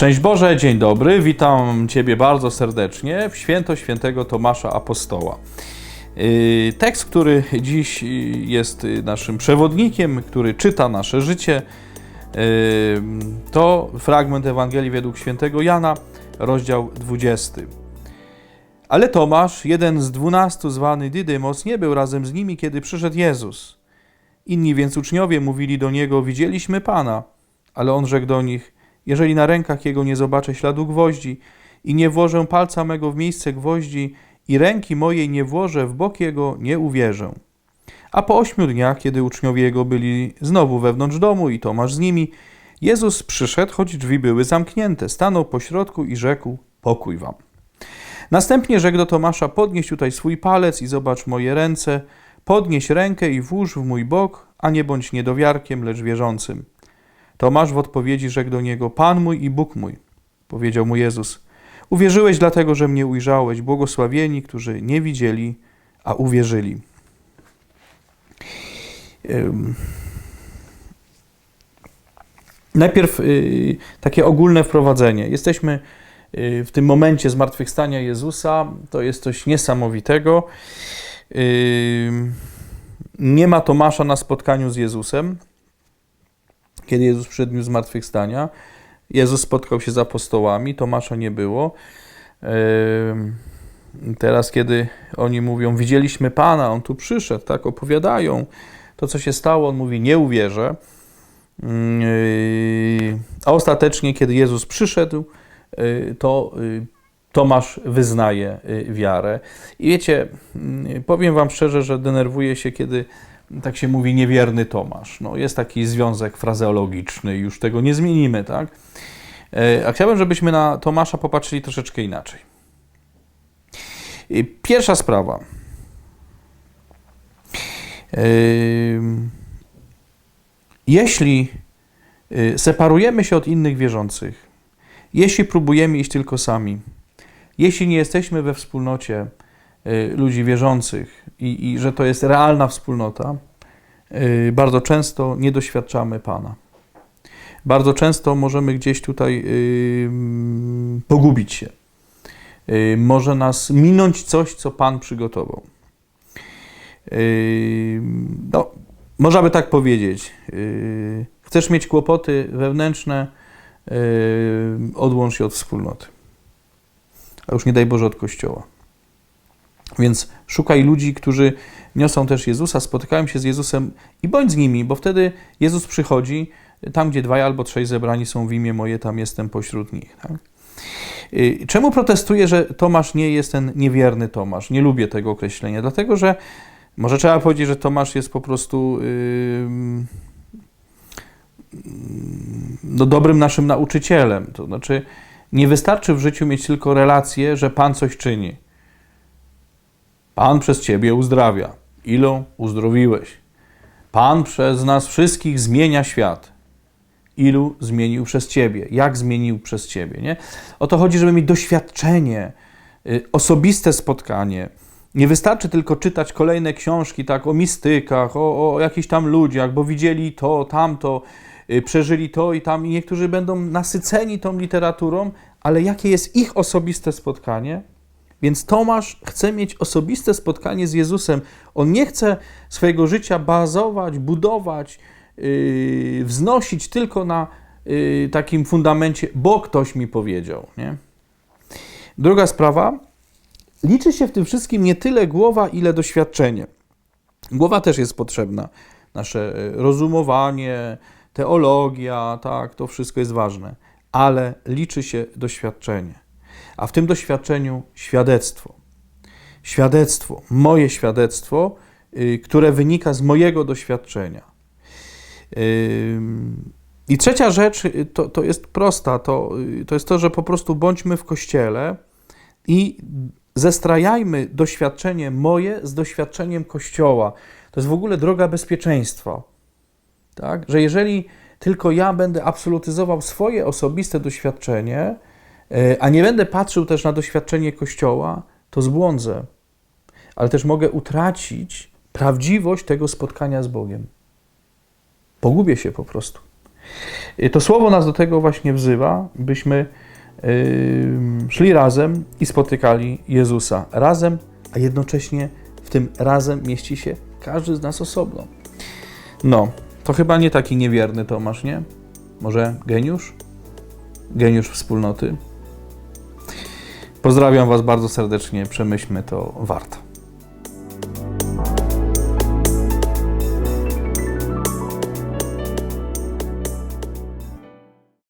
Szczęść Boże, dzień dobry, witam Ciebie bardzo serdecznie w święto świętego Tomasza Apostoła. Yy, Tekst, który dziś jest naszym przewodnikiem, który czyta nasze życie, yy, to fragment Ewangelii według świętego Jana, rozdział 20. Ale Tomasz, jeden z dwunastu zwany Dydymos, nie był razem z nimi, kiedy przyszedł Jezus. Inni więc uczniowie mówili do niego: Widzieliśmy Pana. Ale on rzekł do nich: Jeżeli na rękach jego nie zobaczę śladu gwoździ i nie włożę palca mego w miejsce gwoździ i ręki mojej nie włożę w bok jego, nie uwierzę. A po ośmiu dniach, kiedy uczniowie jego byli znowu wewnątrz domu i Tomasz z nimi, Jezus przyszedł, choć drzwi były zamknięte, stanął pośrodku i rzekł: Pokój wam. Następnie rzekł do Tomasza: Podnieś tutaj swój palec i zobacz moje ręce, podnieś rękę i włóż w mój bok, a nie bądź niedowiarkiem, lecz wierzącym. Tomasz w odpowiedzi rzekł do niego: Pan mój i Bóg mój. Powiedział mu Jezus: Uwierzyłeś dlatego, że mnie ujrzałeś. Błogosławieni, którzy nie widzieli, a uwierzyli. Najpierw y, takie ogólne wprowadzenie. Jesteśmy y, w tym momencie zmartwychwstania Jezusa. To jest coś niesamowitego. Nie ma Tomasza na spotkaniu z Jezusem kiedy Jezus przyszedł w zmartwychwstania. Jezus spotkał się z apostołami, Tomasza nie było. Teraz, kiedy oni mówią, widzieliśmy Pana, On tu przyszedł, tak, opowiadają to, co się stało, On mówi, nie uwierzę. A ostatecznie, kiedy Jezus przyszedł, to Tomasz wyznaje wiarę. I wiecie, powiem Wam szczerze, że denerwuje się, kiedy tak się mówi, niewierny Tomasz. No, jest taki związek frazeologiczny, już tego nie zmienimy, tak? A chciałbym, żebyśmy na Tomasza popatrzyli troszeczkę inaczej. Pierwsza sprawa. Jeśli separujemy się od innych wierzących, jeśli próbujemy iść tylko sami, jeśli nie jesteśmy we wspólnocie ludzi wierzących i, i że to jest realna wspólnota, bardzo często nie doświadczamy Pana. Bardzo często możemy gdzieś tutaj pogubić się. Może nas minąć coś, co Pan przygotował. No, można by tak powiedzieć. Chcesz mieć kłopoty wewnętrzne, odłącz się od wspólnoty. A już nie daj Boże od Kościoła. Więc szukaj ludzi, którzy niosą też Jezusa, spotykają się z Jezusem i bądź z nimi, bo wtedy Jezus przychodzi tam, gdzie dwaj albo trzej zebrani są w imię moje, tam jestem pośród nich. Tak? Czemu protestuję, że Tomasz nie jest ten niewierny Tomasz? Nie lubię tego określenia, dlatego że może trzeba powiedzieć, że Tomasz jest po prostu yy, no, dobrym naszym nauczycielem. To znaczy, nie wystarczy w życiu mieć tylko relację, że Pan coś czyni. Pan przez ciebie uzdrawia. Ilu uzdrowiłeś? Pan przez nas wszystkich zmienia świat. Ilu zmienił przez ciebie? Jak zmienił przez ciebie? Nie? O to chodzi, żeby mieć doświadczenie, y, osobiste spotkanie. Nie wystarczy tylko czytać kolejne książki tak, o mistykach, o, o jakichś tam ludziach, bo widzieli to, tamto, y, przeżyli to i tam, i niektórzy będą nasyceni tą literaturą, ale jakie jest ich osobiste spotkanie? Więc Tomasz chce mieć osobiste spotkanie z Jezusem. On nie chce swojego życia bazować, budować, yy, wznosić tylko na yy, takim fundamencie, bo ktoś mi powiedział. Nie? Druga sprawa. Liczy się w tym wszystkim nie tyle głowa, ile doświadczenie. Głowa też jest potrzebna. Nasze rozumowanie, teologia, tak, to wszystko jest ważne, ale liczy się doświadczenie a w tym doświadczeniu świadectwo. Świadectwo, moje świadectwo, które wynika z mojego doświadczenia. I trzecia rzecz to, to jest prosta, to, to jest to, że po prostu bądźmy w kościele i zestrajajmy doświadczenie moje z doświadczeniem Kościoła. To jest w ogóle droga bezpieczeństwa. Tak? Że jeżeli tylko ja będę absolutyzował swoje osobiste doświadczenie, a nie będę patrzył też na doświadczenie Kościoła, to zbłądzę. Ale też mogę utracić prawdziwość tego spotkania z Bogiem. Pogubię się po prostu. Y, To słowo nas do tego właśnie wzywa, byśmy y, szli razem i spotykali Jezusa razem, a jednocześnie w tym razem mieści się każdy z nas osobno. No, to chyba nie taki niewierny Tomasz, nie? Może geniusz? Geniusz wspólnoty? Pozdrawiam Was bardzo serdecznie, przemyślmy to warto.